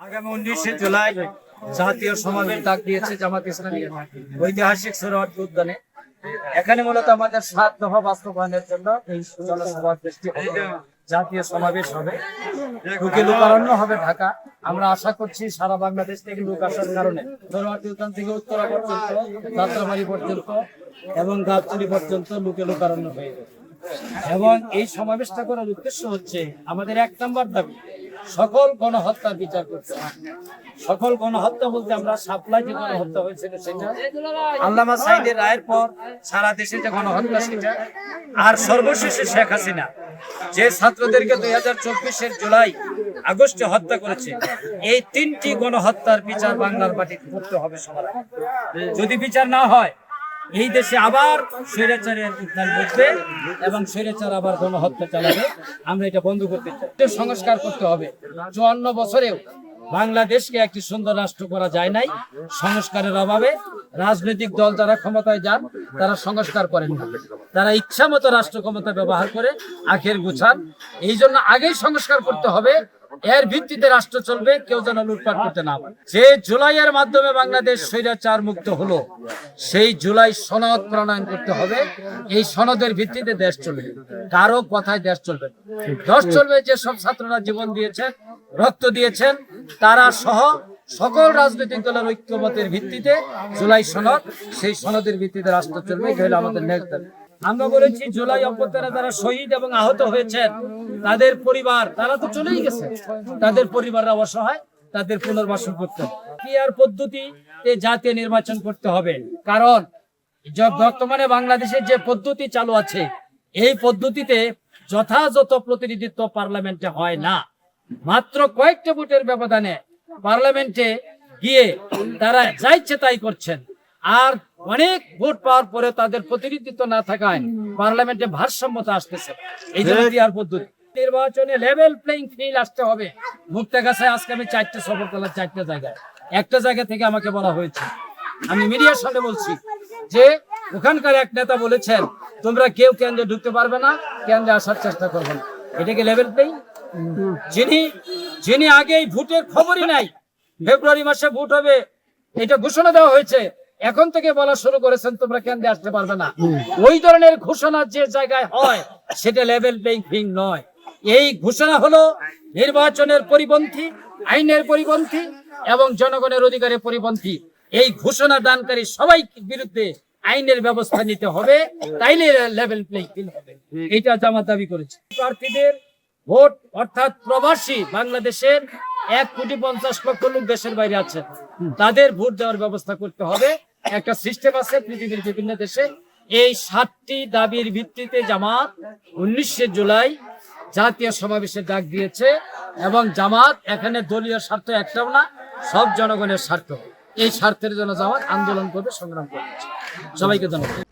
আগামী উনিশে জুলাই জাতীয় সমাবেশ ডাক দিয়েছে জামাত ইসলামী ঐতিহাসিক সরোয়ার্দী উদ্যানে। এখানে মূলত আমাদের সাত দফা বাস্তবায়নের জন্য এই জনসভা সৃষ্টি জাতীয় সমাবেশ হবে। লোকে লোকারণ্য হবে ঢাকা। আমরা আশা করছি সারা বাংলাদেশ থেকে লোক আসার কারণে সরোয়ার্দী উদ্যান থেকে উত্তরা পর্যন্ত, যাত্রাবাড়ি পর্যন্ত এবং গাবতলি পর্যন্ত লোকে লোকারণ্য হয়ে এবং এই সমাবেশটা করার উদ্দেশ্য হচ্ছে আমাদের এক নম্বর দাবি সকল গণহত্যার বিচার করতে। সকল গণহত্যা বলতে আমরা সাপ্লাই যে গণহত্যা হয়েছিল সেটা আল্লামা সাইদের রায়ের পর সারা দেশে যে গণহত্যা সেটা। আর সর্বশেষে শেখ হাসিনা, যে ছাত্রদেরকে দুই হাজার চব্বিশের জুলাই, আগস্টে হত্যা করেছে, এই তিনটি গণহত্যার বিচার বাংলার মাটিতে করতে হবে সবার যদি বিচার না হয় এই দেশে আবার স্বৈরাচারের উত্থান ঘটবে এবং স্বৈরাচার আবার গণহত্যা চালাবে। আমরা এটা বন্ধ করতে চাই। সংস্কার করতে হবে। চুয়ান্ন বছরেও বাংলাদেশকে একটি সুন্দর রাষ্ট্র করা যায় নাই। সংস্কারের অভাবে রাজনৈতিক দল যারা ক্ষমতায় যান, তারা সংস্কার করেন না। তারা ইচ্ছা মতো রাষ্ট্র ক্ষমতা ব্যবহার করে আখের গুছান। এই জন্য আগেই সংস্কার করতে হবে। এর ভিত্তিতে রাষ্ট্র চলবে, কেউ যেন লুটপাট করতে না পারে। যে জুলাইয়ের মাধ্যমে বাংলাদেশ স্বৈরাচার মুক্ত হলো, সেই জুলাই সনদ প্রণয়ন করতে হবে। এই সনদের ভিত্তিতে দেশ চলবে। কারও কথায় দেশ চলবে। দেশ চলবে যে সব ছাত্ররা জীবন দিয়েছেন রক্ত দিয়েছেন, তারা সহ সকল রাজনৈতিক দলের ঐক্যমতের ভিত্তিতে জুলাই সনদ, সেই সনদের ভিত্তিতে রাষ্ট্র চলবে। এটা হলো আমাদের নেক্সট আমরা বলেছি, জুলাই অভ্যুত্থানে যারা শহীদ এবং আহত হয়েছেন, তাদের পরিবার, তারা তো চলেই গেছে। তাদের পরিবাররা অসহায়, তাদের পুনর্বাসন করতে পিয়ার পদ্ধতিতে জাতীয় নির্বাচন করতে হবে। কারণ বর্তমানে বাংলাদেশের যে পদ্ধতি চালু আছে, এই পদ্ধতিতে যথাযথ প্রতিনিধিত্ব পার্লামেন্টে হয় না। মাত্র কয়েকটা ভোটের ব্যবধানে পার্লামেন্টে গিয়ে তারা যা ইচ্ছে তাই করছেন। আর অনেক ভোট পাওয়ার পরে তাদের প্রতিনিধিত্ব না থাকায় পার্লামেন্টে ভারসাম্যতা আসতেছে। এই জন্য আর পদ্ধতি। নির্বাচনে লেভেল প্লেইং ফিল্ড আসতে হবে। মুক্তাগাছায় আজকে আমি চারটে সফর করলাম চারটে জায়গায়। একটা জায়গা থেকে আমাকে বলা হয়েছে। আমি মিডিয়ার সামনে বলছি যে ওখানকার এক নেতা বলেছেন তোমরা কেউ কেন্দ্রে ঢুকতে পারবে না কেন্দ্রে আসার চেষ্টা করবে না। এটা কি লেভেল প্লেইং যিনি যিনি আগে এই ভোটের খবরই নাই ফেব্রুয়ারি মাসে ভোট হবে এটা ঘোষণা দেওয়া হয়েছে। এখন থেকে বলা শুরু করেছেন তোমরা কেন্দ্রে আসতে পারবে না। ওই ধরনের ঘোষণা যে জায়গায় হয় সেটা লেভেল প্লেইং নয়। এই ঘোষণা হলো নির্বাচনের পরিপন্থী আইনের পরিপন্থী এবং জনগণের অধিকারের পরিপন্থী। এই ঘোষণা দানকারী সবাই বিরুদ্ধে আইনের ব্যবস্থা নিতে হবে তাইলে লেভেল প্লেইং ফিল্ড হবে। এটা জামাত দাবি করেছে। প্রার্থীদের ভোট অর্থাৎ প্রবাসী বাংলাদেশের এক কোটি পঞ্চাশ লক্ষ লোক দেশের বাইরে আছে। তাদের ভোট দেওয়ার ব্যবস্থা করতে হবে। একটা সিস্টেম আছে পৃথিবীর বিভিন্ন দেশে। এই সাতটি দাবির ভিত্তিতে জামাত উনিশে জুলাই জাতীয় সমাবেশে ডাক দিয়েছে এবং জামাত এখানে দলীয় স্বার্থ একটাও না, সব জনগণের স্বার্থ। এই স্বার্থের জন্য জামাত আন্দোলন করবে, সংগ্রাম করবে। সবাইকে ধন্যবাদ।